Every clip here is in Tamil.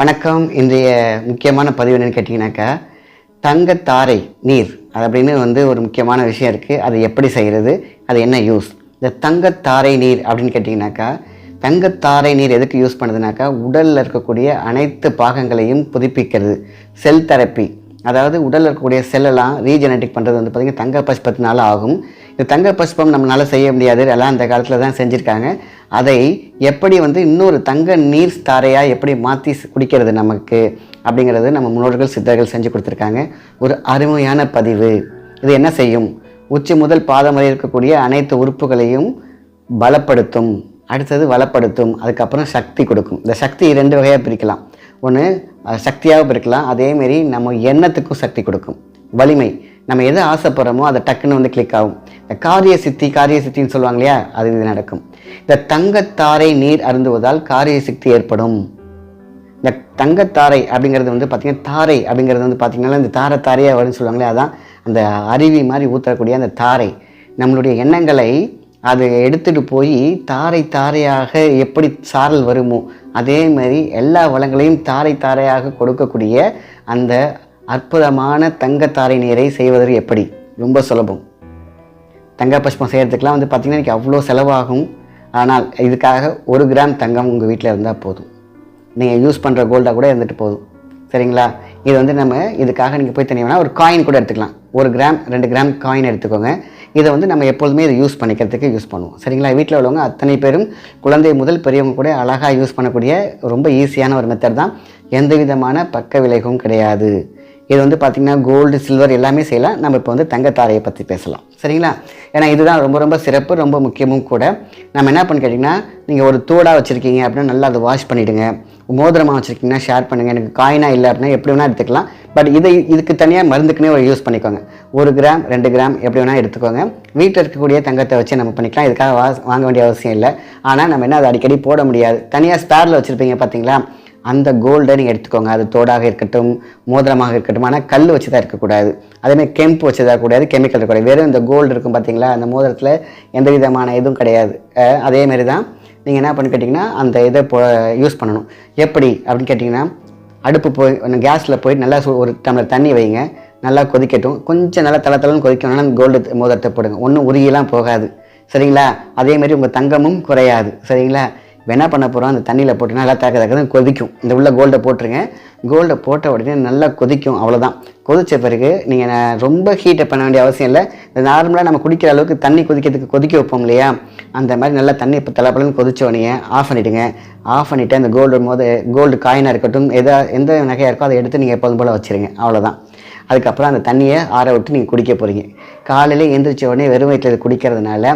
வணக்கம். இன்றைய முக்கியமான பதிவு என்னன்னு கேட்டிங்கனாக்கா தங்கத்தாரை நீர் அது அப்படின்னு வந்து ஒரு முக்கியமான விஷயம் இருக்குது அது எப்படி செய்கிறது அது என்ன யூஸ் இந்த தங்கத்தாரை நீர் அப்படின்னு கேட்டிங்கனாக்கா தங்கத்தாரை நீர் எதுக்கு யூஸ் பண்ணுதுனாக்கா உடலில் இருக்கக்கூடிய அனைத்து பாகங்களையும் புதுப்பிக்கிறது. செல் தெரப்பி அதாவது உடலில் இருக்கக்கூடிய செல்லெல்லாம் ரீஜெனட்டிக் பண்ணுறது வந்து பார்த்திங்கன்னா தங்க பஷ்பத்தினால ஆகும். இது தங்க பஷ்பம் நம்மளால் செய்ய முடியாது. எல்லாம் அந்த காலத்தில் தான் செஞ்சுருக்காங்க. அதை எப்படி வந்து இன்னொரு தங்க நீர் தாரையாக எப்படி மாற்றி குடிக்கிறது நமக்கு அப்படிங்கிறது நம்ம முன்னோர்கள் சித்தர்கள் செஞ்சு கொடுத்துருக்காங்க. ஒரு அருமையான பதிவு. இது என்ன செய்யும்? உச்சி முதல் பாதம் வரை இருக்கக்கூடிய அனைத்து உறுப்புகளையும் பலப்படுத்தும் அடுத்தது வளப்படுத்தும். அதுக்கப்புறம் சக்தி கொடுக்கும். இந்த சக்தி ரெண்டு வகையாக பிரிக்கலாம். ஒன்று சக்தியாக பிரிக்கலாம். அதேமாரி நம்ம எண்ணத்துக்கும் சக்தி கொடுக்கும். வலிமை. நம்ம எதை ஆசைப்படுறோமோ அதை டக்குன்னு வந்து கிளிக் ஆகும். இந்த காரிய சித்தி காரிய சித்தின்னு சொல்லுவாங்க இல்லையா அது இது நடக்கும். இந்த தங்கத்தாரை நீர் அருந்துவதால் காரிய சித்தி ஏற்படும். இந்த தங்கத்தாரை அப்படிங்கிறது வந்து பார்த்திங்கன்னா தாரை அப்படிங்கிறது வந்து பார்த்திங்கன்னா இந்த தாரை தாரையாக வரும்னு சொல்லுவாங்களே அதான் அந்த அருவி மாதிரி ஊற்றக்கூடிய அந்த தாரை. நம்மளுடைய எண்ணங்களை அதை எடுத்துகிட்டு போய் தாரை தாரையாக எப்படி சாரல் வருமோ அதே மாதிரி எல்லா வளங்களையும் தாரை தாரையாக கொடுக்கக்கூடிய அந்த அற்புதமான தங்கத்தாரை நீரை செய்வதற்கு எப்படி? ரொம்ப சுலபம். தங்க பஷ்பம் செய்கிறதுக்கெலாம் வந்து பார்த்திங்கன்னா இன்றைக்கி அவ்வளோ செலவாகும். ஆனால் இதுக்காக ஒரு கிராம் தங்கம் உங்கள் வீட்டில் இருந்தால் போதும். நீங்கள் யூஸ் பண்ணுற கோல்டாக கூட இருந்துட்டு போதும். சரிங்களா? இது வந்து நம்ம இதுக்காக நீங்கள் போய் தனியாக ஒரு காயின் கூட எடுத்துக்கலாம். ஒரு கிராம் ரெண்டு கிராம் காயின் எடுத்துக்கோங்க. இதை வந்து நம்ம எப்பொழுதுமே இதை யூஸ் பண்ணிக்கிறதுக்கு யூஸ் பண்ணுவோம். சரிங்களா? வீட்டில் உள்ளவங்க அத்தனை பேரும் குழந்தை முதல் பெரியவங்க கூட அழகாக யூஸ் பண்ணக்கூடிய ரொம்ப ஈஸியான ஒரு மெத்தட் தான். எந்த விதமான பக்க விலைகளும் கிடையாது. இது வந்து பார்த்திங்கன்னா கோல்டு சில்வர் எல்லாமே செய்யலாம். நம்ம இப்போ வந்து தங்கத்தாரையை பற்றி பேசலாம். சரிங்களா? ஏன்னா இதுதான் ரொம்ப ரொம்ப சிறப்பு ரொம்ப முக்கியமும் கூட. நம்ம என்ன பண்ணி கேட்டிங்கன்னா நீங்கள் ஒரு தூடாக வச்சுருக்கீங்க அப்படின்னா நல்லா அதை வாஷ் பண்ணிவிடுங்க மோதிரமாக வச்சுருக்கீங்கன்னா ஷேர் பண்ணுங்கள் எனக்கு காயினாக இல்லை அப்படின்னா எப்படி வேணால் எடுத்துக்கலாம். பட் இதை இதுக்கு தனியாக மருந்துக்குன்னே ஒரு யூஸ் பண்ணிக்கோங்க. ஒரு கிராம் ரெண்டு கிராம் எப்படி வேணால் எடுத்துக்கோங்க. வீட்டில் இருக்கக்கூடிய தங்கத்தை வச்சு நம்ம பண்ணிக்கலாம். இதுக்காக வா வாங்க வேண்டிய அவசியம் இல்லை. ஆனால் நம்ம என்ன அதை அடிக்கடி போட முடியாது. தனியாக ஸ்பேரில் வச்சுருப்பீங்க பார்த்தீங்களா அந்த கோல்டை நீங்கள் எடுத்துக்கோங்க. அது தோடாக இருக்கட்டும் மோதிரமாக இருக்கட்டும் ஆனால் கல் வச்சு தான் இருக்கக்கூடாது அதேமாதிரி கெம்பு வச்சு தான் கூடாது கெமிக்கல் இருக்கக்கூடாது. வெறும் இந்த கோல்டு இருக்கும் பார்த்தீங்களா அந்த மோதிரத்தில் எந்த விதமான இதுவும் கிடையாது. அதேமாரி தான் நீங்கள் என்ன பண்ணி கேட்டிங்கன்னா அந்த இதை போ யூஸ் பண்ணணும். எப்படி அப்படின்னு கேட்டிங்கன்னா அடுப்பு போய் கேஸில் போய் நல்லா ஒரு டம்ளர் தண்ணி வைங்க. நல்லா கொதிக்கட்டும். கொஞ்சம் நல்லா தலை தலைன்னு கொதிக்கணும்னா அந்த கோல்டு மோதிரத்தை போடுங்க. ஒன்றும் உரியெல்லாம் போகாது. சரிங்களா? அதே மாதிரி உங்கள் தங்கமும் குறையாது. சரிங்களா? என்ன பண்ண போகிறோம் அந்த தண்ணியில் போட்டு நல்லா தக்க தக்கதான் கொதிக்கும். இந்த உள்ள கோல்டை போட்டுருங்க. கோல்டை போட்ட உடனே நல்லா கொதிக்கும். அவ்வளோதான் கொதித்த பிறகு நீங்கள் ரொம்ப ஹீட்டை பண்ண வேண்டிய அவசியம் இல்லை. இந்த நார்மலாக நம்ம குடிக்கிற அளவுக்கு தண்ணி கொதிக்கிறதுக்கு கொதிக்க வைப்போம் இல்லையா? அந்த மாதிரி நல்லா தண்ணி இப்போ தலைப்பலன்னு கொதிச்ச உடனே ஆஃப் பண்ணிவிடுங்க ஆஃப் பண்ணிவிட்டு அந்த கோல்டு போது கோல்டு காயினாக இருக்கட்டும் எதா எந்த நகையாக இருக்கோ அதை எடுத்து நீங்கள் எப்போதும் போல் வச்சுருங்க. அவ்வளோதான் அதுக்கப்புறம் அந்த தண்ணியை ஆற விட்டு நீங்கள் குடிக்க போகிறீங்க காலையில் எழுந்திரிச்ச உடனே வெறும் வயிற்றில் குடிக்கிறதுனால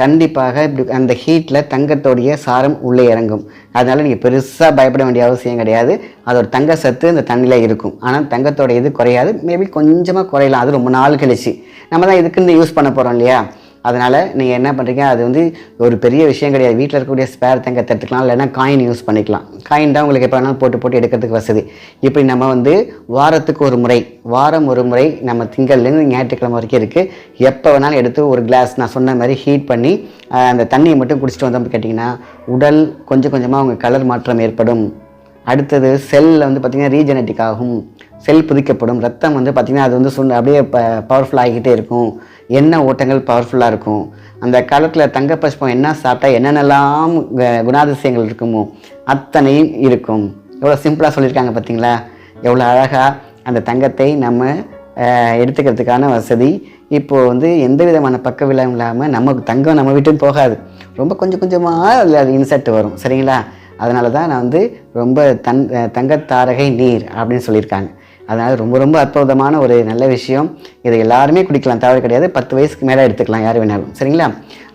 கண்டிப்பாக இப்படி அந்த ஹீட்டில் தங்கத்தோடைய சாரம் உள்ளே இறங்கும். அதனால் நீங்கள் பெருசாக பயப்பட வேண்டிய அவசியம் கிடையாது. அதோட தங்க சத்து இந்த தண்ணியில் இருக்கும். ஆனால் தங்கத்தோட இது குறையாது. மேபி கொஞ்சமாக குறையலாம். அது ரொம்ப நாள் கழிச்சு. நம்ம தான் இதுக்குன்னு யூஸ் பண்ண போகிறோம் இல்லையா? அதனால் நீங்கள் என்ன பண்ணுறீங்க அது வந்து ஒரு பெரிய விஷயம் கிடையாது. வீட்டில் இருக்கக்கூடிய ஸ்பேர் தங்கத்தை எடுத்துக்கலாம். இல்லைன்னா காயின் யூஸ் பண்ணிக்கலாம். காயின் தான் உங்களுக்கு எப்போ வேணாலும் போட்டு போட்டு எடுக்கிறதுக்கு வசதி. இப்படி நம்ம வந்து வாரத்துக்கு ஒரு முறை வாரம் ஒரு முறை நம்ம திங்கள்லேருந்து ஞாயிற்றுக்கிழமை வரைக்கும் இருக்குது எப்போ வேணாலும் எடுத்து ஒரு கிளாஸ் நான் சொன்ன மாதிரி ஹீட் பண்ணி அந்த தண்ணியை மட்டும் குடிச்சிட்டு வந்தோம் கேட்டிங்கன்னா உடல் கொஞ்சம் கொஞ்சமாக அவங்க கலர் மாற்றம் ஏற்படும். அடுத்தது செல்லில் வந்து பார்த்திங்கன்னா ரீஜெனட்டிக் ஆகும். செல் புதிக்கப்படும். ரத்தம் வந்து பார்த்திங்கன்னா அது வந்து சொன்ன அப்படியே ப பவர்ஃபுல் ஆகிக்கிட்டே இருக்கும். என்ன ஓட்டங்கள் பவர்ஃபுல்லாக இருக்கும்? அந்த காலத்தில் தங்க புஷ்பம் என்ன சாப்பிட்டா என்னென்னலாம் குணாதிசயங்கள் இருக்குமோ அத்தனையும் இருக்கும். எவ்வளோ சிம்பிளாக சொல்லியிருக்காங்க பார்த்தீங்களா? எவ்வளோ அழகாக அந்த தங்கத்தை நம்ம எடுத்துக்கிறதுக்கான வசதி. இப்போது வந்து எந்த விதமான பக்க விளைவும் இல்லாமல் நமக்கு தங்கம் நம்ம விட்டும் போகாது. ரொம்ப கொஞ்சம் கொஞ்சமாக அதில் அது இன்செர்ட் வரும். சரிங்களா? அதனால தான் நான் வந்து ரொம்ப தன் தங்கத்தாரகை நீர் அப்படின்னு சொல்லியிருக்காங்க. அதனால் ரொம்ப ரொம்ப அற்புதமான ஒரு நல்ல விஷயம். இதை எல்லாருமே குடிக்கலாம் தவறு கிடையாது. பத்து வயசுக்கு மேலே எடுத்துக்கலாம் யார் வேணாலும். சரிங்களா?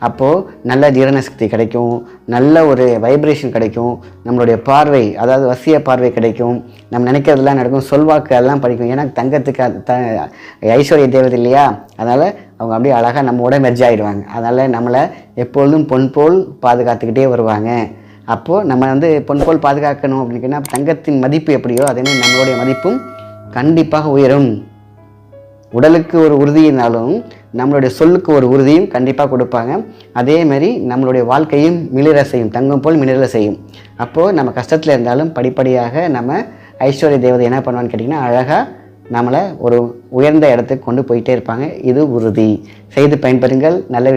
அப்போது நல்ல ஜீரண சக்தி கிடைக்கும் நல்ல ஒரு வைப்ரேஷன் கிடைக்கும் நம்மளுடைய பார்வை அதாவது வசிய பார்வை கிடைக்கும். நம்ம நினைக்கிறதெல்லாம் நடக்கும் சொல்வாக்கு அதெல்லாம் படிக்கும். ஏன்னா தங்கத்துக்கு த ஐஸ்வர்ய தேவதை இல்லையா? அதனால் அவங்க அப்படியே அழகாக நம்மோட மெர்ஜ் ஆகிடுவாங்க அதனால் நம்மளை எப்பொழுதும் பொன் போல் பாதுகாத்துக்கிட்டே வருவாங்க. அப்போது நம்ம வந்து பொன் போல் பாதுகாக்கணும் அப்படின்னா தங்கத்தின் மதிப்பு எப்படியோ அதே மாதிரி நம்மளுடைய மதிப்பும் கண்டிப்பாக உயரும். உடலுக்கு ஒரு உறுதியினாலும் நம்மளுடைய சொல்லுக்கு ஒரு உறுதியும் கண்டிப்பாக கொடுப்பாங்க. அதே மாதிரி நம்மளுடைய வாழ்க்கையும் மிளிர செய்யும் தங்கம் போல் மிளிர செய்யும். அப்போது நம்ம கஷ்டத்தில் இருந்தாலும் படிப்படியாக நம்ம ஐஸ்வர்ய தேவதை என்ன பண்ணுவான்னு கேட்டிங்கன்னா அழகாக நம்மளை ஒரு உயர்ந்த இடத்துக்கு கொண்டு போயிட்டே இருப்பாங்க. இது உறுதி. செய்து பயன்பெறுங்கள். நல்ல விஷயம்.